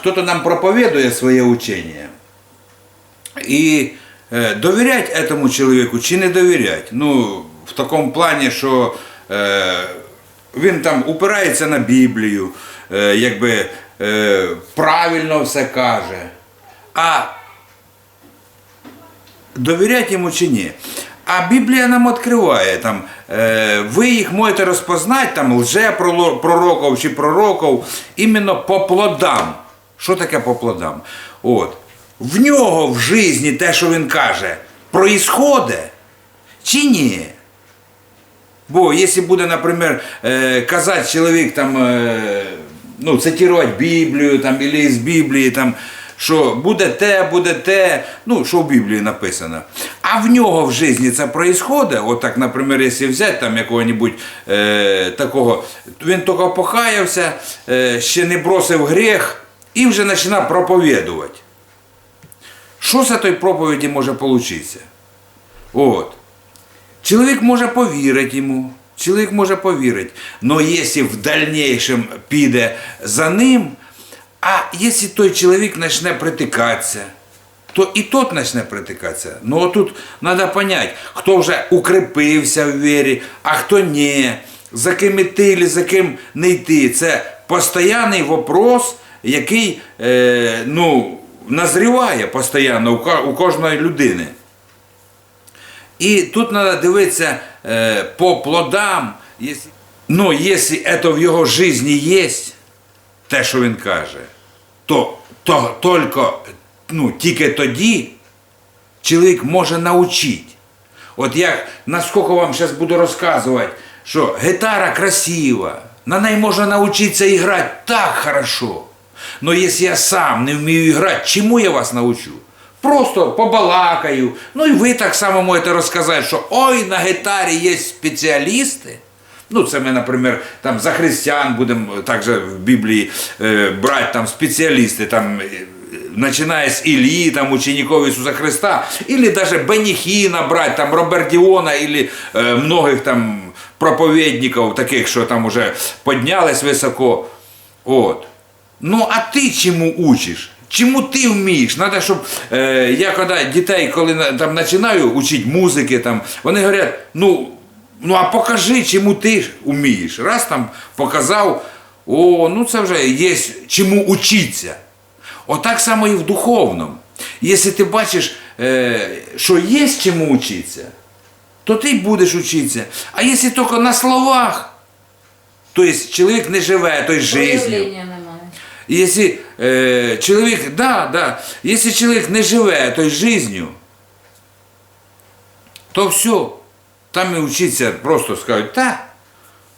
кто-то нам проповедує своє учення. І е, довірять этому чоловіку чи не довірять. Ну, в такому плані, що е, він там упирається на Біблію, е, якби е, правильно все каже. А довірять йому чи ні. А Біблія нам відкриває, там, е, ви їх можете розпознати, там, лже-пророків чи пророків, іменно по плодам. Що таке по плодам? От. В нього в житті те, що він каже, проїсходить чи ні? Бо якщо буде, наприклад, е, казати чоловік там, е, ну, цитувати Біблію там, або з Біблії, там, що буде те, буде те, ну, що в Біблії написано. А в нього в житті це происходить, от так, наприклад, якщо взяти там якого-небудь е, такого, він тільки покаявся, е, ще не бросив гріх і вже починає проповідувати. Що з цієї проповіді може получитися? От. Чоловік може повірити йому, чоловік може повірити. Но якщо в дальнейшем піде за ним, а якщо той чоловік почне притикатися, то і тот почне притикатися. Ну тут треба зрозуміти, хто вже укріпився в вірі, а хто ні, за ким іти, за ким не йти. Це постійний вопрос, який е, ну, назріває постійно у кожної людини. І тут треба дивитися е, по плодам. Якщо- Ну, це в його житті є, те, що він каже, то, то тільки, ну, тільки тоді чоловік може навчити. От я наскільки вам зараз буду розказувати, що гітара красива, на неї можна навчитися грати так хорошо. Но якщо я сам не вмію грати, чому я вас навчу? Просто побалакаю. Ну і ви так само можете розказати, що ой, на гітарі є спеціалісти. Ну, це ми, наприклад, там за християн будемо також в Біблії е, брати там спеціалісти, там, е, починає з Ілії, там, учеників Ісуса Христа, або навіть Беніхіна брати, там, Робертіона, або е, многих там проповідників, таких, що там уже піднялись високо. От. Ну, а ти чому учиш? Чому ти вмієш? Надо, щоб е, я коли дітей, коли там починаю учити музики, там, вони говорять, ну, ну а покажи, чому ти вмієш. Раз там показав, о, ну це вже є чому учитися. Отак само і в духовному. Якщо ти бачиш, е, що є чому учитися, то ти будеш учитися. А якщо тільки на словах, то есть чоловік не живе той життю. Проявлення немає. Якщо е, да, да, якщо чоловік не живе той життю, то все, там і вчиться просто скажуть, та,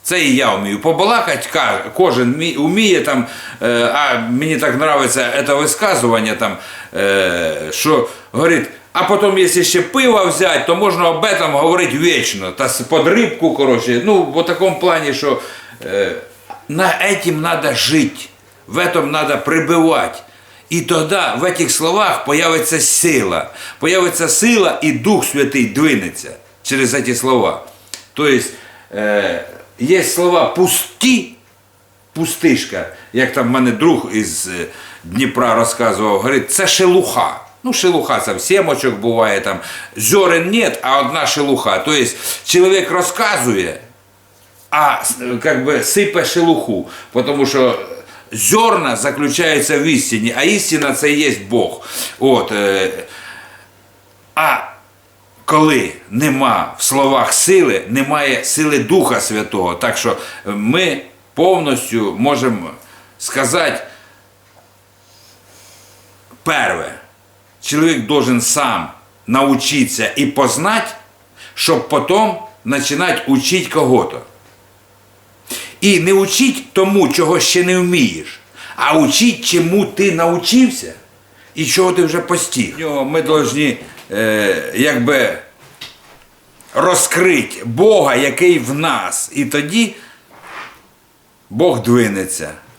це і я вмію. Побалакати ка- кожен вмі- вміє там, е, а мені так подобається це висказування, там, е, що говорить, а потім, якщо ще пиво взяти, то можна об этом говорити вічно. Та під рибку, коротше. Ну, в такому плані, що е, на этим надо жити, в этом надо прибивати. І тоді в этих словах появиться сила. Появиться сила і Дух Святий двинеться через ці слова. Тобто, е, є слова пусті, пустишка, як там в мене друг із е, Дніпра розказував, говорить, це шелуха. Ну, шелуха це в сімочок буває там. Зерен нет, а одна шелуха. Тобто чоловік розказує, а с- как бы сипе шелуху, тому що зерна заключаються в істині, а істина це є Бог. От, е, а коли нема в словах сили, немає сили Духа Святого. Так що ми повністю можемо сказати, перше, чоловік должен сам научиться і познати, щоб потім починати учити кого-то. І не учіть тому, чого ще не вмієш, а учіть, чому ти навчився і чого ти вже постіг. Ми повинні е, якби розкрити Бога, який в нас. І тоді Бог двинеться.